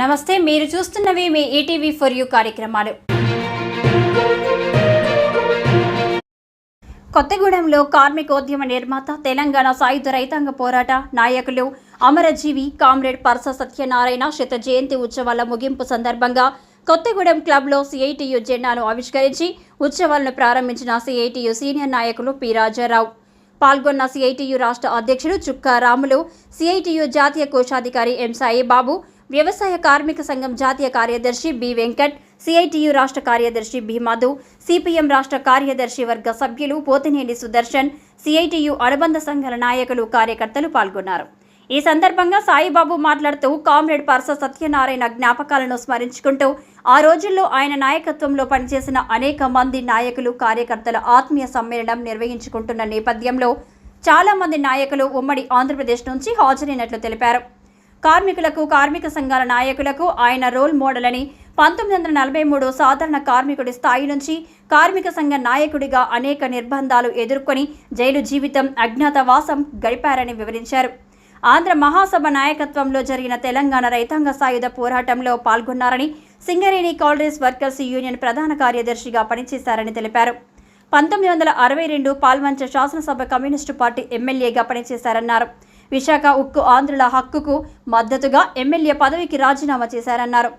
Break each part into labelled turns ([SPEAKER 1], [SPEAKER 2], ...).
[SPEAKER 1] నమస్తే మీరు చూస్తున్నవి మీ ఈటీవీ ఫర్ యూ కార్యక్రమాలు. కొత్తగూడెంలో కార్మికోద్యమ నిర్మాత తెలంగాణ సాయుధ రైతాంగ పోరాట నాయకులు అమరజీవి కామ్రేడ్ పరస సత్యనారాయణ శత జయంతి ఉత్సవాల ముగింపు సందర్భంగా కొత్తగూడెం క్లబ్లో సిఐటియు జెండాను ఆవిష్కరించి ఉత్సవాలను ప్రారంభించిన సిఐటియు సీనియర్ నాయకులు పి. రాజారావు. పాల్గొన్న సిఐటియు రాష్ట్ర అధ్యక్షుడు చుక్కా రాములు సిఐటియు జాతీయ కోశాధికారి ఎం. సాయిబాబు వ్యవసాయ కార్మిక సంఘం జాతీయ కార్యదర్శి బి వెంకట్ సిఐటియు రాష్ట్ర కార్యదర్శి బి మధు సిపిఎం రాష్ట్ర కార్యదర్శి వర్గ సభ్యులు పోతినేని సుదర్శన్ సిఐటియు అనుబంధ సంఘాల నాయకులు కార్యకర్తలు పాల్గొన్నారు. ఈ సందర్భంగా సాయిబాబు మాట్లాడుతూ కామ్రేడ్ పరస సత్యనారాయణ జ్ఞాపకాలను స్మరించుకుంటూ ఆ రోజుల్లో ఆయన నాయకత్వంలో పనిచేసిన అనేక మంది నాయకులు కార్యకర్తల ఆత్మీయ సమ్మేళనం నిర్వహించుకుంటున్న నేపథ్యంలో చాలా మంది నాయకులు ఉమ్మడి ఆంధ్రప్రదేశ్ నుంచి హాజరైనట్లు తెలిపారు. కార్మికులకు కార్మిక సంఘాల నాయకులకు ఆయన రోల్ మోడల్ అని పంతొమ్మిది వందల నలభై మూడు సాధారణ కార్మికుడి స్థాయి నుంచి కార్మిక సంఘ నాయకుడిగా అనేక నిర్బంధాలు ఎదుర్కొని జైలు జీవితం అజ్ఞాతవాసం గడిపారని వివరించారు. ఆంధ్ర మహాసభ నాయకత్వంలో జరిగిన తెలంగాణ రైతాంగ సాయుధ పోరాటంలో పాల్గొన్నారని సింగరేణి కాలరీస్ వర్కర్స్ యూనియన్ ప్రధాన కార్యదర్శిగా పనిచేశారని తెలిపారు. పంతొమ్మిది వందల అరవై రెండు పాల్వంచ శాసనసభ కమ్యూనిస్టు పార్టీ ఎమ్మెల్యేగా పనిచేశారన్నారు. విశాఖ ఉక్కు ఆంధ్రుల హక్కుకు మద్దతుగా ఎమ్మెల్యే పదవికి రాజీనామా చేశారన్నారు.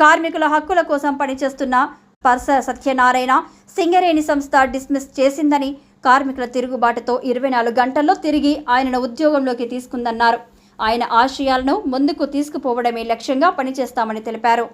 [SPEAKER 1] కార్మికుల హక్కుల కోసం పనిచేస్తున్న పర్స సత్యనారాయణ సింగరేణి సంస్థ డిస్మిస్ చేసిందని కార్మికుల తిరుగుబాటుతో ఇరవై నాలుగు గంటల్లో తిరిగి ఆయనను ఉద్యోగంలోకి తీసుకుందన్నారు. ఆయన ఆశయాలను ముందుకు తీసుకుపోవడమే లక్ష్యంగా పనిచేస్తామని తెలిపారు.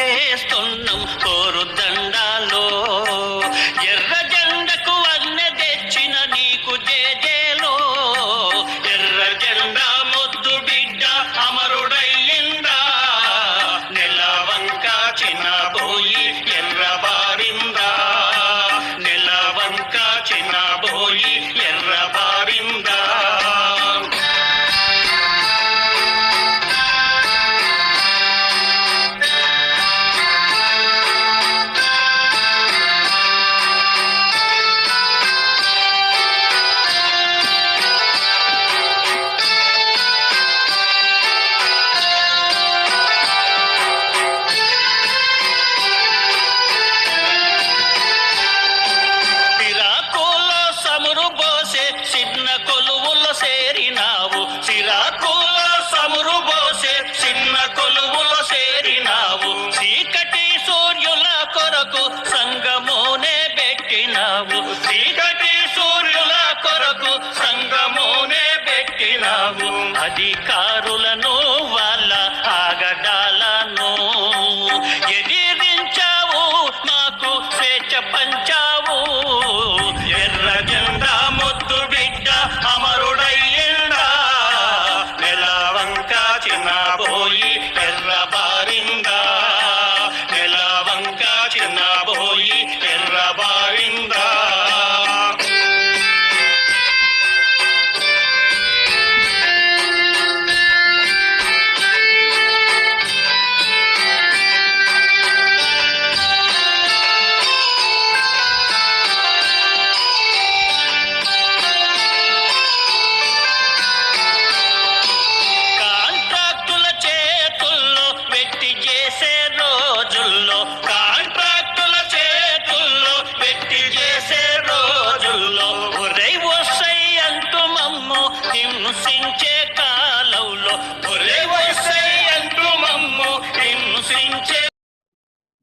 [SPEAKER 2] చేస్తున్నాం अधिकार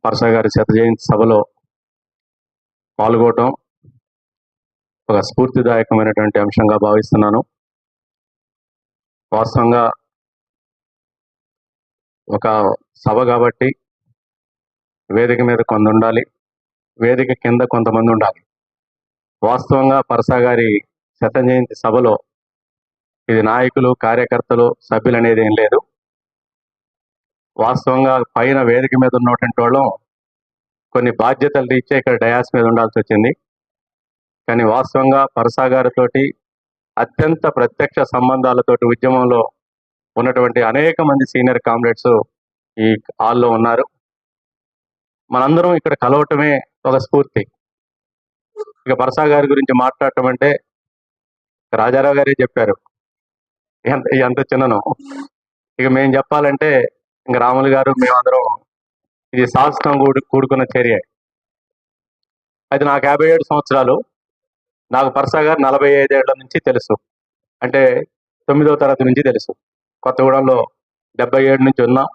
[SPEAKER 3] పరస గారి శత జయంతి సభలో పాల్గొనడం ఒక స్ఫూర్తిదాయకమైనటువంటి అంశంగా భావిస్తున్నాను. వాస్తవంగా ఒక సభ కాబట్టి వేదిక మీద కొంత ఉండాలి వేదిక కింద కొంతమంది ఉండాలి వాస్తవంగా పరసా గారి శత జయంతి సభలో ఇది నాయకులు కార్యకర్తలు సభ్యులు అనేది ఏం లేదు. వాస్తవంగా పైన వేదిక మీద ఉన్నటువంటి వాళ్ళం కొన్ని బాధ్యతలు రీత్యా ఇక్కడ డయాస్ మీద ఉండాల్సి వచ్చింది. కానీ వాస్తవంగా పరసా గారితోటి అత్యంత ప్రత్యక్ష సంబంధాలతోటి ఉద్యమంలో ఉన్నటువంటి అనేక మంది సీనియర్ కామ్రేడ్స్ ఈ హాల్లో ఉన్నారు. మనందరం ఇక్కడ కలవటమే ఒక స్ఫూర్తి. ఇక పరసా గారి గురించి మాట్లాడటం అంటే రాజారావు గారే చెప్పారు. ఎంత ఎంత చిన్నను. ఇక మేము చెప్పాలంటే ఇంకా రాములు గారు మేమందరం ఇది సాహసం కూడి కూడుకున్న చర్య. అయితే నాకు యాభై ఏడు సంవత్సరాలు. నాకు పర్సా గారు నలభై ఐదేళ్ళ నుంచి తెలుసు. అంటే తొమ్మిదో తరగతి నుంచి తెలుసు. కొత్తగూడెంలో డెబ్బై ఏడు నుంచి ఉన్నాం.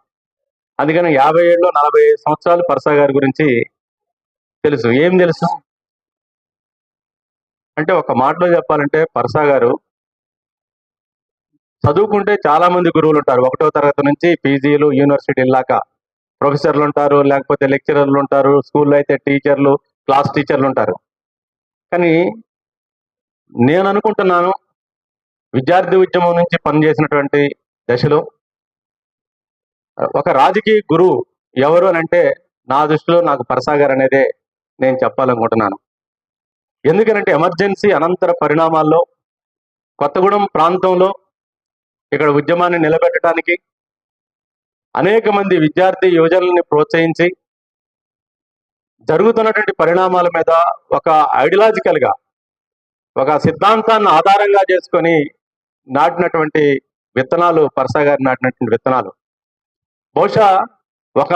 [SPEAKER 3] అందుకని యాభై ఏడులో నలభై ఐదు సంవత్సరాలు పర్సా గారి గురించి తెలుసు. ఏం తెలుసు? అంటే ఒక మాటలో చెప్పాలంటే పర్సా గారు చదువుకుంటే చాలా మంది గురువులు ఉంటారు ఒకటో తరగతి నుంచి పీజీలు యూనివర్సిటీ దాకా ప్రొఫెసర్లు ఉంటారు లేకపోతే లెక్చరర్లు ఉంటారు స్కూల్లో అయితే టీచర్లు క్లాస్ టీచర్లు ఉంటారు కానీ నేను అనుకుంటున్నాను విద్యార్థి ఉద్యమం నుంచి పనిచేసినటువంటి దశలో ఒక రాజకీయ గురువు ఎవరు అని అంటే నా దృష్టిలో నాకు పరసాగర్ అనేదే నేను చెప్పాలనుకుంటున్నాను. ఎందుకనంటే ఎమర్జెన్సీ అనంతర పరిణామాల్లో కొత్తగూడెం ప్రాంతంలో ఇక్కడ ఉద్యమాన్ని నిలబెట్టడానికి అనేక మంది విద్యార్థి యువజనుల్ని ప్రోత్సహించి జరుగుతున్నటువంటి పరిణామాల మీద ఒక ఐడియాలజికల్గా ఒక సిద్ధాంతాన్ని ఆధారంగా చేసుకొని నాటినటువంటి విత్తనాలు పరసా గారు నాటినటువంటి విత్తనాలు. బహుశా ఒక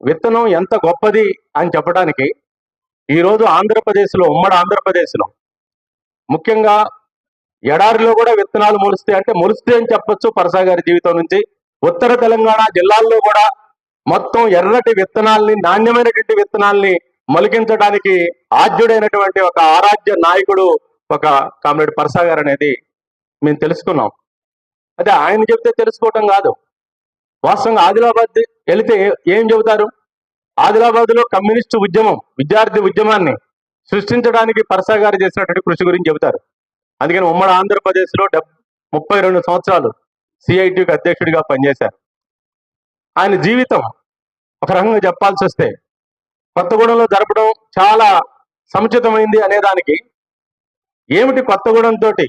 [SPEAKER 3] విత్తనం ఎంత గొప్పది అని చెప్పడానికి ఈరోజు ఆంధ్రప్రదేశ్లో ఉమ్మడి ఆంధ్రప్రదేశ్లో ముఖ్యంగా ఎడారిలో కూడా విత్తనాలు మొలుస్తాయి అంటే మొలుస్తాయి అని చెప్పొచ్చు పరసా గారి జీవితం నుంచి. ఉత్తర తెలంగాణ జిల్లాల్లో కూడా మొత్తం ఎర్రటి విత్తనాల్ని నాణ్యమైనటువంటి విత్తనాల్ని మొలికించడానికి ఆద్యుడైనటువంటి ఒక ఆరాధ్య నాయకుడు ఒక కామ్రేడ్ పరసా గారు అనేది మేము తెలుసుకున్నాం. అదే ఆయన చెప్తే తెలుసుకోవటం కాదు. వాస్తవంగా ఆదిలాబాద్ వెళితే ఏం చెబుతారు? ఆదిలాబాద్లో కమ్యూనిస్టు ఉద్యమం విద్యార్థి ఉద్యమాన్ని సృష్టించడానికి పరసా గారు చేసినటువంటి కృషి గురించి చెబుతారు. అందుకని ఉమ్మడి ఆంధ్రప్రదేశ్లో డెబ్ ముప్పై రెండు సంవత్సరాలు సిఐటికి అధ్యక్షుడిగా పనిచేశారు. ఆయన జీవితం ఒక రకంగా చెప్పాల్సి వస్తే కొత్తగూడెంలో జరపడం చాలా సముచితమైంది అనేదానికి ఏమిటి కొత్తగూడెంతో తోటి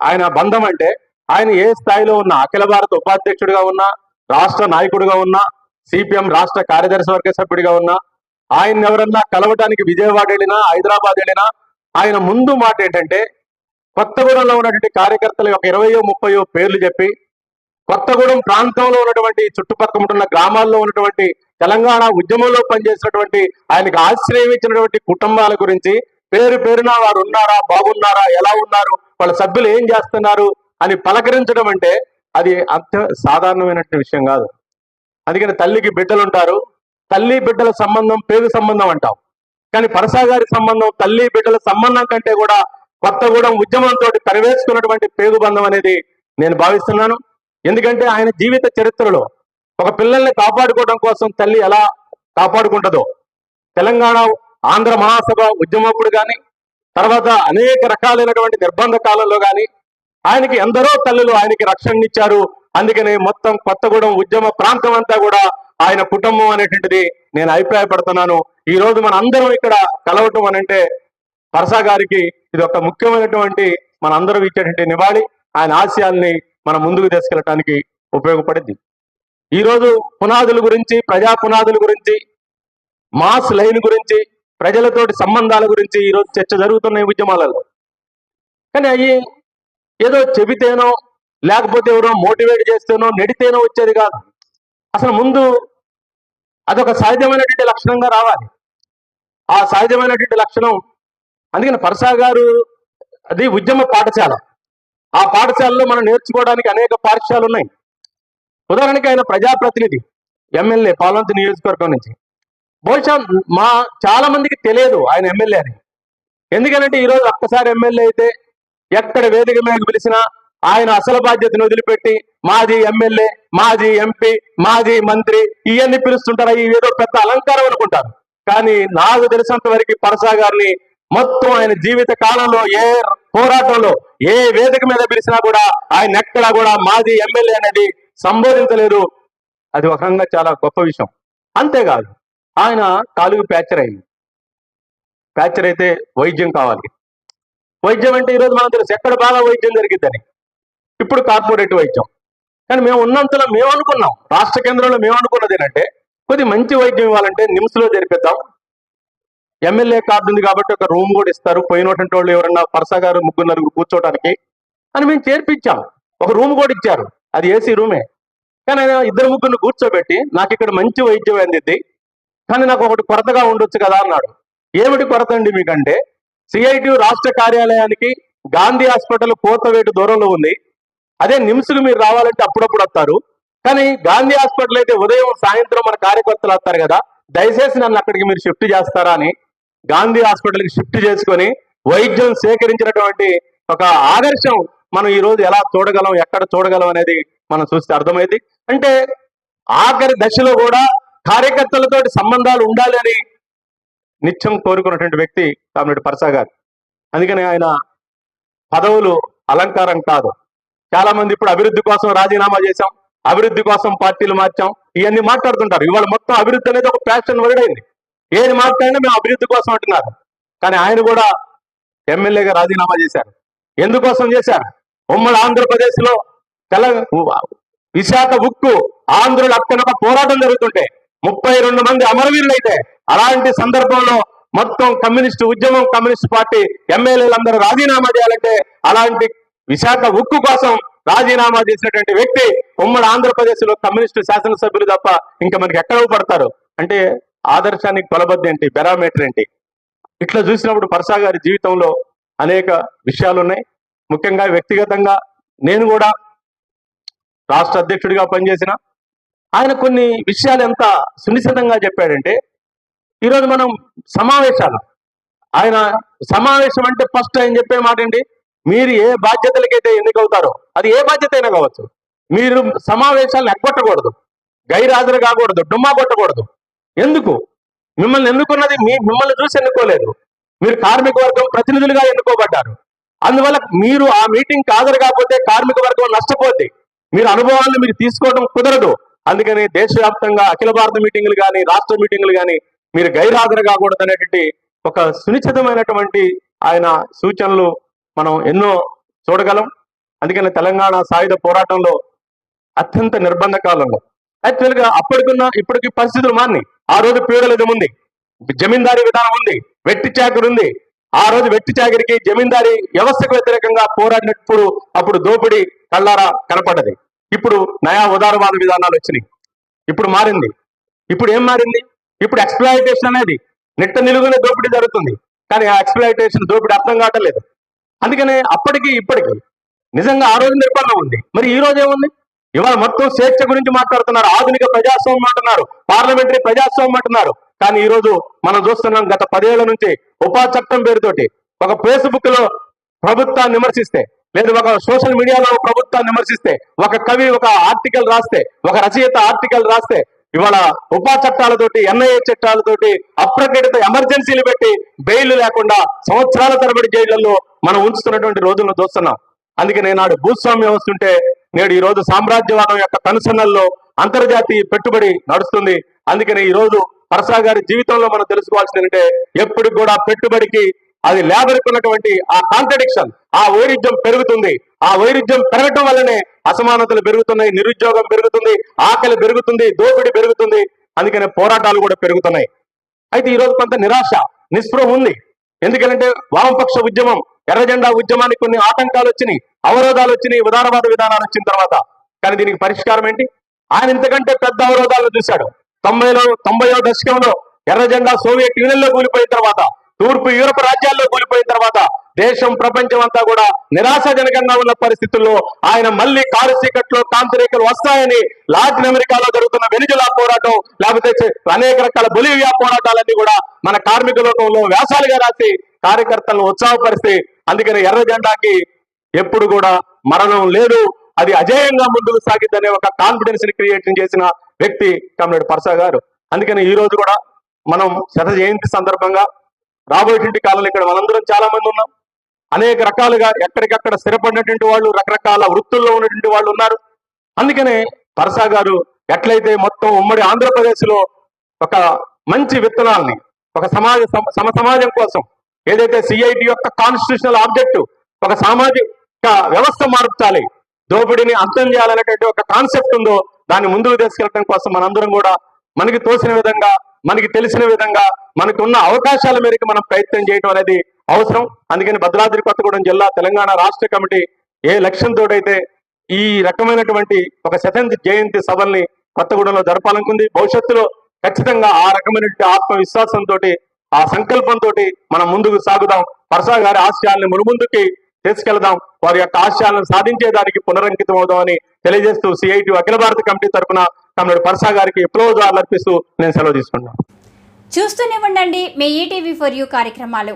[SPEAKER 3] ఆయన బంధం అంటే ఆయన ఏ స్థాయిలో ఉన్నా అఖిల భారత ఉపాధ్యక్షుడిగా ఉన్నా రాష్ట్ర నాయకుడిగా ఉన్నా సిపిఎం రాష్ట్ర కార్యదర్శి వర్గ సభ్యుడిగా ఉన్నా ఆయన ఎవరన్నా కలవటానికి విజయవాడ వెళ్ళినా హైదరాబాద్ వెళ్ళినా ఆయన ముందు మాట ఏంటంటే కొత్తగూడెంలో ఉన్నటువంటి కార్యకర్తల యొక్క ఇరవయో ముప్పయో పేర్లు చెప్పి కొత్తగూడెం ప్రాంతంలో ఉన్నటువంటి చుట్టుపక్కల ఉంటున్న గ్రామాల్లో ఉన్నటువంటి తెలంగాణ ఉద్యమంలో పనిచేసినటువంటి ఆయనకు ఆశ్రయం ఇచ్చినటువంటి కుటుంబాల గురించి పేరు పేరున వారు ఉన్నారా బాగున్నారా ఎలా ఉన్నారు వాళ్ళ సభ్యులు ఏం చేస్తున్నారు అని పలకరించడం అంటే అది అంత సాధారణమైనటువంటి విషయం కాదు. అందుకని తల్లికి బిడ్డలు ఉంటారు తల్లి బిడ్డల సంబంధం పేరు సంబంధం అంటాం. కానీ పరసా గారి సంబంధం తల్లి బిడ్డల సంబంధం కంటే కూడా కొత్తగూడెం ఉద్యమంతో పరివేసుకున్నటువంటి పేగు బంధం అనేది నేను భావిస్తున్నాను. ఎందుకంటే ఆయన జీవిత చరిత్రలో ఒక పిల్లల్ని కాపాడుకోవడం కోసం తల్లి ఎలా కాపాడుకుంటుందో తెలంగాణ ఆంధ్ర మహాసభ ఉద్యమప్పుడు కానీ తర్వాత అనేక రకాలైనటువంటి నిర్బంధ కాలంలో కానీ ఆయనకి ఎందరో తల్లులు ఆయనకి రక్షణ ఇచ్చారు. అందుకని మొత్తం కొత్తగూడెం ఉద్యమ ప్రాంతం అంతా కూడా ఆయన కుటుంబం అనేటువంటిది నేను అభిప్రాయపడుతున్నాను. ఈ రోజు మన అందరం ఇక్కడ కలవటం అని అంటే పరసా గారికి ఇది ఒక ముఖ్యమైనటువంటి మన అందరూ ఇచ్చేటువంటి నివాళి. ఆయన ఆశయాల్ని మనం ముందుకు తీసుకెళ్ళటానికి ఉపయోగపడింది ఈ రోజు పునాదుల గురించి ప్రజా పునాదుల గురించి మాస్ లైన్ గురించి ప్రజలతోటి సంబంధాల గురించి ఈ రోజు చర్చ జరుగుతున్న ఈ ఉద్యమాలలో. కానీ అవి ఏదో చెబితేనో లేకపోతే ఎవరో మోటివేట్ చేస్తేనో నెడితేనో వచ్చేది కాదు. అసలు ముందు అదొక సహజమైనటువంటి లక్షణంగా రావాలి. ఆ సహజమైనటువంటి లక్షణం అందుకని పరసా గారు అది ఉద్యమ పాఠశాల. ఆ పాఠశాలలో మనం నేర్చుకోవడానికి అనేక పాఠశాలలు ఉన్నాయి. ఉదాహరణకి ఆయన ప్రజాప్రతినిధి ఎమ్మెల్యే పాలంతి నియోజకవర్గం నుంచి. బహుశా మా చాలా మందికి తెలియదు ఆయన ఎమ్మెల్యే అని. ఎందుకంటే ఈరోజు ఒక్కసారి ఎమ్మెల్యే అయితే ఎక్కడ వేదిక మీద పిలిచినా ఆయన అసలు బాధ్యతను వదిలిపెట్టి మాజీ ఎమ్మెల్యే మాజీ ఎంపీ మాజీ మంత్రి ఇవన్నీ పిలుస్తుంటారు? ఇవి ఏదో పెద్ద అలంకారం అనుకుంటారు. కానీ నాకు తెలిసినంత వరకు పరసా గారిని మొత్తం ఆయన జీవిత కాలంలో ఏ పోరాటంలో ఏ వేదిక మీద పిలిచినా కూడా ఆయన ఎక్కడా కూడా మాజీ ఎమ్మెల్యే అనేది సంబోధించలేదు. అది ఒక రకంగా చాలా గొప్ప విషయం. అంతేకాదు ఆయన కాలుగు ప్యాచర్ అయింది. ప్యాచర్ అయితే వైద్యం కావాలి. వైద్యం అంటే ఈరోజు మనం తెలుసు ఎక్కడ బాగా వైద్యం జరిగిద్దని. ఇప్పుడు కార్పొరేట్ వైద్యం. కానీ మేము ఉన్నంతలో మేము అనుకున్నాం రాష్ట్ర కేంద్రంలో మేము అనుకున్నది ఏంటంటే కొద్ది మంచి వైద్యం ఇవ్వాలంటే నిమ్స్లో జరిపిద్దాం ఎమ్మెల్యే కార్డు ఉంది కాబట్టి ఒక రూమ్ కూడా ఇస్తారు. పోయినటువంటి వాళ్ళు ఎవరన్నా పరసా గారు ముగ్గురు నలుగురు కూర్చోవడానికి అని మేము చేర్పించాం. ఒక రూమ్ కూడా ఇచ్చారు. అది ఏసీ రూమే కానీ ఇద్దరు ముగ్గురిని కూర్చోబెట్టి నాకు ఇక్కడ మంచి వైద్యం అందిద్ది. కానీ నాకు ఒకటి కొరతగా ఉండొచ్చు కదా అన్నాడు. ఏమిటి కొరత అండి మీకంటే? సిఐటి రాష్ట్ర కార్యాలయానికి గాంధీ హాస్పిటల్ కోతవేటు దూరంలో ఉంది. అదే నిమ్స్కి మీరు రావాలంటే అప్పుడప్పుడు వస్తారు. కానీ గాంధీ హాస్పిటల్ అయితే ఉదయం సాయంత్రం మన కార్యకర్తలు వస్తారు కదా. దయచేసి నన్ను అక్కడికి మీరు షిఫ్ట్ చేస్తారా అని గాంధీ హాస్పిటల్కి షిఫ్ట్ చేసుకొని వైద్యం సేకరించినటువంటి ఒక ఆదర్శం మనం ఈ రోజు ఎలా చూడగలం ఎక్కడ చూడగలం అనేది మనం చూస్తే అర్థమైంది. అంటే ఆఖరి దశలో కూడా కార్యకర్తలతో సంబంధాలు ఉండాలి అని నిత్యం కోరుకున్నటువంటి వ్యక్తి కామిరెడ్డి పరసా గారు. అందుకని ఆయన పదవులు అలంకారం కాదు. చాలా మంది ఇప్పుడు అభివృద్ధి కోసం రాజీనామా చేశాం అభివృద్ధి కోసం పార్టీలు మార్చాం ఇవన్నీ మాట్లాడుతుంటారు. ఇవాళ మొత్తం అభివృద్ధి అనేది ఒక ప్యాషన్ వరడైంది ఏది మాట్లాడినా మేము అభివృద్ధి కోసం అంటున్నారు. కానీ ఆయన కూడా ఎమ్మెల్యేగా రాజీనామా చేశారు. ఎందుకోసం చేశారు? ఉమ్మడి ఆంధ్రప్రదేశ్లో తెలంగాణ విశాఖ ఉక్కు ఆంధ్రుల అత్యనొక పోరాటం జరుగుతుంటే ముప్పై రెండు మంది అమరవీరులు అయితే అలాంటి సందర్భంలో మొత్తం కమ్యూనిస్టు ఉద్యమం కమ్యూనిస్ట్ పార్టీ ఎమ్మెల్యేలందరూ రాజీనామా చేయాలంటే అలాంటి విశాఖ ఉక్కు కోసం రాజీనామా చేసినటువంటి వ్యక్తి ఉమ్మడి ఆంధ్రప్రదేశ్లో కమ్యూనిస్టు శాసనసభ్యులు తప్ప ఇంకా మనకి ఎక్కడ పడతారు అంటే ఆదర్శానికి కొలబద్ది ఏంటి? బెరామీటర్ ఏంటి? ఇట్లా చూసినప్పుడు పరసా గారి జీవితంలో అనేక విషయాలు ఉన్నాయి ముఖ్యంగా వ్యక్తిగతంగా నేను కూడా రాష్ట్ర అధ్యక్షుడిగా పనిచేసిన ఆయన కొన్ని విషయాలు ఎంత సునిశ్చితంగా చెప్పాడంటే ఈరోజు మనం సమావేశాలు. ఆయన సమావేశం అంటే ఫస్ట్ ఆయన చెప్పే మాట ఏంటి? మీరు ఏ బాధ్యతలకైతే ఎన్నికవుతారో అది ఏ బాధ్యత అయినా కావచ్చు. మీరు సమావేశాలను ఎగ్గొట్టకూడదు. గైరాజరు కాకూడదు డుమ్మా కొట్టకూడదు. ఎందుకు? మిమ్మల్ని ఎన్నుకున్నది మీ మిమ్మల్ని చూసి ఎన్నుకోలేదు. మీరు కార్మిక వర్గం ప్రతినిధులుగా ఎన్నుకోబడ్డారు. అందువల్ల మీరు ఆ మీటింగ్ హాజరు కాకపోతే కార్మిక వర్గం నష్టపోద్ది. మీరు అనుభవాలను మీరు తీసుకోవడం కుదరదు. అందుకని దేశవ్యాప్తంగా అఖిల భారత మీటింగ్లు కానీ రాష్ట్ర మీటింగ్లు కానీ మీరు గైర్హాజరు కాకూడదు అనేటువంటి ఒక సునిశ్చితమైనటువంటి ఆయన సూచనలు మనం ఎన్నో చూడగలం. అందుకని తెలంగాణ సాయుధ పోరాటంలో అత్యంత నిర్బంధ కాలంలో యాక్చువల్గా అప్పటికున్న ఇప్పటికి పరిస్థితులు మారినాయి. ఆ రోజు పీడలిజం ఉంది. జమీందారీ విధానం ఉంది. వెట్టి చాకరి ఉంది. ఆ రోజు వెట్టి చాకరికి జమీందారీ వ్యవస్థకు వ్యతిరేకంగా పోరాడినప్పుడు అప్పుడు దోపిడీ కళ్ళారా కనపడ్డది. ఇప్పుడు నయా ఉదారవాద విధానాలు వచ్చినాయి. ఇప్పుడు మారింది. ఇప్పుడు ఏం మారింది? ఇప్పుడు ఎక్స్ప్లాయిటేషన్ అనేది నిట్ట నిలుగునే దోపిడీ జరుగుతుంది. కానీ ఆ ఎక్స్ప్లాయిటేషన్ దోపిడీ అర్థం కావట్లేదు అందుకనే అప్పటికి ఇప్పటికి నిజంగా ఆ రోజు నిర్బంధం ఉంది. మరి ఈ రోజు ఏముంది? ఇవాళ మొత్తం స్వేచ్ఛ గురించి మాట్లాడుతున్నారు. ఆధునిక ప్రజాస్వామ్యం అంటున్నారు. పార్లమెంటరీ ప్రజాస్వామ్యం అంటున్నారు. కానీ ఈ రోజు మనం చూస్తున్నాం గత పదేళ్ళ నుంచి ఉపా చట్టం పేరుతోటి ఒక ఫేస్బుక్లో ప్రభుత్వాన్ని విమర్శిస్తే లేదు ఒక సోషల్ మీడియాలో ప్రభుత్వాన్ని విమర్శిస్తే ఒక కవి ఒక ఆర్టికల్ రాస్తే ఒక రచయిత ఆర్టికల్ రాస్తే ఇవాళ ఉపా చట్టాలతోటి ఎన్ఐఏ చట్టాలతోటి అప్రకటిత ఎమర్జెన్సీలు పెట్టి బెయిల్ లేకుండా సంవత్సరాల తరబడి జైళ్ళలో మనం ఉంచుతున్నటువంటి రోజులను చూస్తున్నాం. అందుకే నాడు భూస్వామ్యం వస్తుంటే నేడు ఈ రోజు సామ్రాజ్యవాదం యొక్క కనుసన్నల్లో అంతర్జాతీయ పెట్టుబడి నడుస్తుంది. అందుకని ఈ రోజు పరసా గారి జీవితంలో మనం తెలుసుకోవాల్సింది ఏంటంటే కూడా పెట్టుబడికి అది లేబర్కి ఉన్నటువంటి ఆ కాంట్రడిక్షన్ ఆ వైరుధ్యం పెరుగుతుంది. ఆ వైరుధ్యం పెరగటం వల్లనే అసమానతలు పెరుగుతున్నాయి నిరుద్యోగం పెరుగుతుంది ఆకలి పెరుగుతుంది దోపిడీ పెరుగుతుంది. అందుకనే పోరాటాలు కూడా పెరుగుతున్నాయి. అయితే ఈ రోజు కొంత నిరాశ నిస్పృహ ఉంది. ఎందుకంటే వామపక్ష ఉద్యమం ఎర్రజెండా ఉద్యమానికి కొన్ని ఆటంకాలు వచ్చినాయి అవరోధాలు వచ్చినాయి ఉదారవాద విధానాలు వచ్చిన తర్వాత. కానీ దీనికి పరిష్కారం ఏంటి? ఆయన ఇంతకంటే పెద్ద అవరోధాలను చూశాడు. తొంభైలో తొంభైవ దశకంలో ఎర్రజెండా సోవియట్ యూనియన్లో కూలిపోయిన తర్వాత తూర్పు యూరప్ రాజ్యాల్లో కూలిపోయిన తర్వాత దేశం ప్రపంచం అంతా కూడా నిరాశాజనకంగా ఉన్న పరిస్థితుల్లో ఆయన మళ్ళీ కారు చీకట్లో కాంతిరేఖలు వస్తాయని లాటిన్ అమెరికాలో జరుగుతున్న వెనిజులా పోరాటం లేకపోతే అనేక రకాల బొలివియా పోరాటాలన్నీ కూడా మన కార్మిక లోకంలో వ్యాసాలుగా రాసి కార్యకర్తలను ఉత్సాహపరిస్తే అందుకని ఎర్ర జెండాకి ఎప్పుడు కూడా మరణం లేదు. అది అజేయంగా ముందుకు సాగిద్దనే ఒక కాన్ఫిడెన్స్ని క్రియేట్ చేసిన వ్యక్తి కమ్రేడ్ పర్సా గారు. అందుకని ఈ రోజు కూడా మనం శత జయంతి సందర్భంగా రాబోయేటువంటి కాలంలో ఇక్కడ మనందరం చాలా మంది ఉన్నాం. అనేక రకాలుగా ఎక్కడికక్కడ స్థిరపడినటువంటి వాళ్ళు రకరకాల వృత్తుల్లో ఉన్నటువంటి వాళ్ళు ఉన్నారు. అందుకనే పరసా గారు ఎట్లయితే మొత్తం ఉమ్మడి ఆంధ్రప్రదేశ్లో ఒక మంచి విత్తనాల్ని ఒక సమాజ సమ- సమ సమాజం కోసం ఏదైతే సిఐటి యొక్క కాన్స్టిట్యూషనల్ ఆబ్జెక్ట్ ఒక సామాజిక వ్యవస్థ మార్చాలి దోపిడీని అంతం చేయాలనేటువంటి ఒక కాన్సెప్ట్ ఉందో దాన్ని ముందుకు తీసుకెళ్ళడం కోసం మనందరం కూడా మనకి తోసిన విధంగా మనకి తెలిసిన విధంగా మనకు ఉన్న అవకాశాల మేరకు మనం ప్రయత్నం చేయడం అనేది అవసరం. అందుకని భద్రాద్రి కొత్తగూడెం జిల్లా తెలంగాణ రాష్ట్ర కమిటీ ఏ లక్ష్యంతో అయితే ఈ రకమైనటువంటి ఒక శతంతి జయంతి సభల్ని కొత్తగూడెంలో జరపాలనుకుంది భవిష్యత్తులో ఖచ్చితంగా ఆ రకమైనటువంటి ఆత్మవిశ్వాసంతో ఆ సంకల్పంతో మనం ముందుకు సాగుదాం. పరసా గారి ఆశయాల్ని మునుముందుకి తీసుకెళ్దాం. వారి యొక్క ఆశయాలను సాధించేదానికి పునరంకితం అవుదామని తెలియజేస్తూ సిఐటి అఖిల భారత కమిటీ తరఫున కమ్రేడ్ పరసా గారికి విప్లవదారులు అర్పిస్తూ నేను సెలవు తీసుకున్నాను
[SPEAKER 1] చూస్తూనే ఉండండి మీ ఈటీవీ ఫర్ యూ కార్యక్రమాలు.